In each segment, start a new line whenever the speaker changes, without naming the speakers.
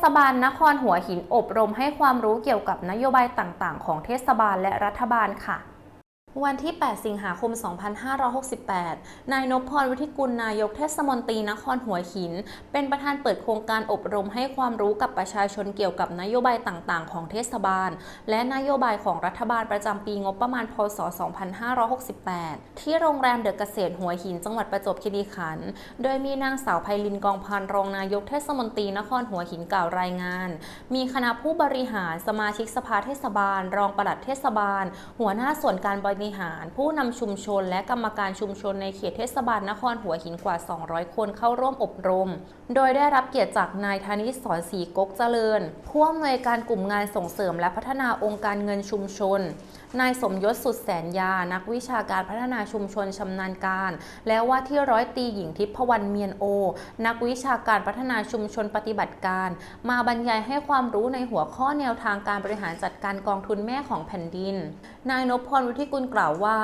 ศบาลนครหัวหินอบรมให้ความรู้เกี่ยวกับนโยบายต่างๆ ของเทศบาลและรัฐบาลค่ะ วันที่ 8 สิงหาคม 2568 นายนพพรวิทิกุล นายกเทศมนตรีนครหัวหิน เป็นประธานเปิดโครงการอบรมให้ความรู้กับประชาชนเกี่ยวกับนโยบายต่างๆ ของเทศบาล และนโยบายของรัฐบาลประจำปีงบประมาณ พศ 2568 ที่โรงแรมเดอะเกษตรหัวหิน จังหวัดประจวบคีรีขันธ์ โดยมีนางสาวไพลินกองพันรองนายกเทศมนตรีนครหัวหินกล่าวรายงาน มีคณะผู้บริหาร สมาชิกสภาเทศบาล รองปลัดเทศบาล หัวหน้าส่วนการบริหาร ผู้นำชุมชน และกรรมการชุมชนในเขตเทศบาลนครหัวหินกว่า 200 คนเข้าร่วมอบรม โดยได้รับเกียรติจากนายธนิตสอนศรีกกเจริญ ผู้อำนวยการกลุ่มงานส่งเสริมและพัฒนาองค์การเงินชุมชน นายสมยศสุดแสนยา นักวิชาการพัฒนาชุมชนชำนาญการ และว่าที่ร้อยตีหญิงทิพวรรณเมียนโอ นักวิชาการพัฒนาชุมชนปฏิบัติการ มาบรรยายให้ความรู้ในหัวข้อแนวทางการบริหารจัดการกองทุนแม่ของแผ่นดิน นายนพพรวุฒิกุลกล่าวว่า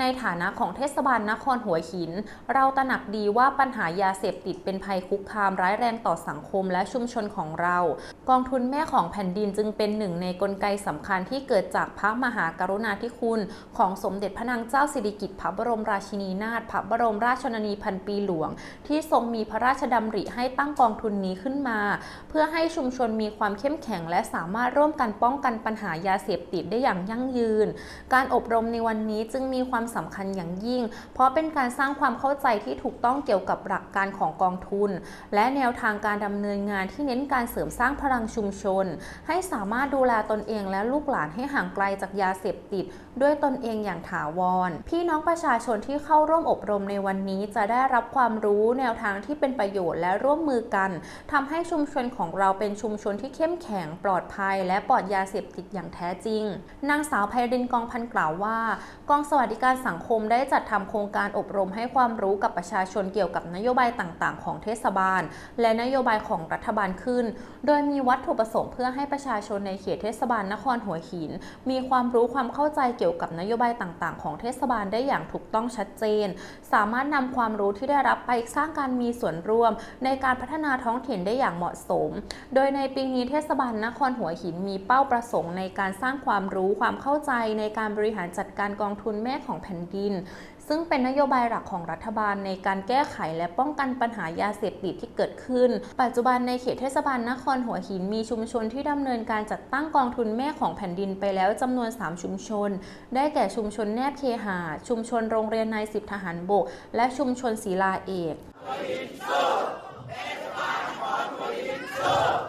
ในฐานะของเทศบาลนครหัวหิน เราตระหนักดีว่าปัญหายาเสพติดเป็นภัยคุกคามร้ายแรงต่อสังคมและชุมชนของเรา กองทุนแม่ของแผ่นดินจึงเป็นหนึ่งในกลไกสำคัญที่เกิดจากพระมหากรุณาธิคุณของสมเด็จพระนางเจ้าสิริกิติ์พระบรมราชินีนาถพระบรมราชชนนีพันปีหลวง ที่ทรงมีพระราชดำริให้ตั้งกองทุนนี้ขึ้นมา เพื่อให้ชุมชนมีความเข้มแข็งและสามารถร่วมกันป้องกันปัญหายาเสพติดได้อย่างยั่งยืน การอบรมในวันนี้จึงมีความสำคัญอย่างยิ่ง เพราะเป็นการสร้างความเข้าใจที่ถูกต้องเกี่ยวกับหลักการของกองทุน และแนวทางการดำเนินงานที่เน้นการเสริมสร้างพลังชุมชน ให้สามารถดูแลตนเองและลูกหลานให้ห่างไกลจากยาเสพติด ด้วยตนเองอย่างถาวร พี่น้องประชาชนที่เข้าร่วมอบรมในวันนี้จะได้รับความรู้แนวทางที่เป็นประโยชน์และร่วมมือกันทำให้ชุมชนของเราเป็นชุมชนที่เข้มแข็งปลอดภัย และปลอดยาเสพติดอย่างแท้จริง นางสาวไพรินกองพันกล่าวว่ากองสวัสดิการสังคมได้จัดทำโครงการอบรมให้ความรู้กับประชาชนเกี่ยวกับนโยบายต่างๆ ของเทศบาล และนโยบายของรัฐบาลขึ้น โดยมีวัตถุประสงค์เพื่อให้ประชาชนในเขตเทศบาลนครหัวหิน มีความรู้ความเข้าใจเกี่ยวกับนโยบายต่างๆ ของเทศบาลได้อย่างถูกต้องชัดเจน สามารถนำความรู้ที่ได้รับไปสร้างการมีส่วนร่วม ในการพัฒนาท้องถิ่นได้อย่างเหมาะสม โดยในปีนี้เทศบาลนครหัวหินมีเป้าประสงค์ในการสร้างความรู้ความเข้าใจในการบริหารจัดการกองทุนแม่ของแผ่นดิน ซึ่งเป็นนโยบายหลักของรัฐบาลในการแก้ไขและป้องกันปัญหายาเสพติดที่เกิดขึ้น ปัจจุบันในเขตเทศบาลนครหัวหินมีชุมชนที่ดำเนินการจัดตั้งกองทุนแม่ของแผ่นดินไปแล้วจำนวน 3 ชุมชน ได้แก่ชุมชนแนบเคหา ชุมชนโรงเรียนนายสิบทหารบก และชุมชนศิลาเอก Corinthians! Essa é a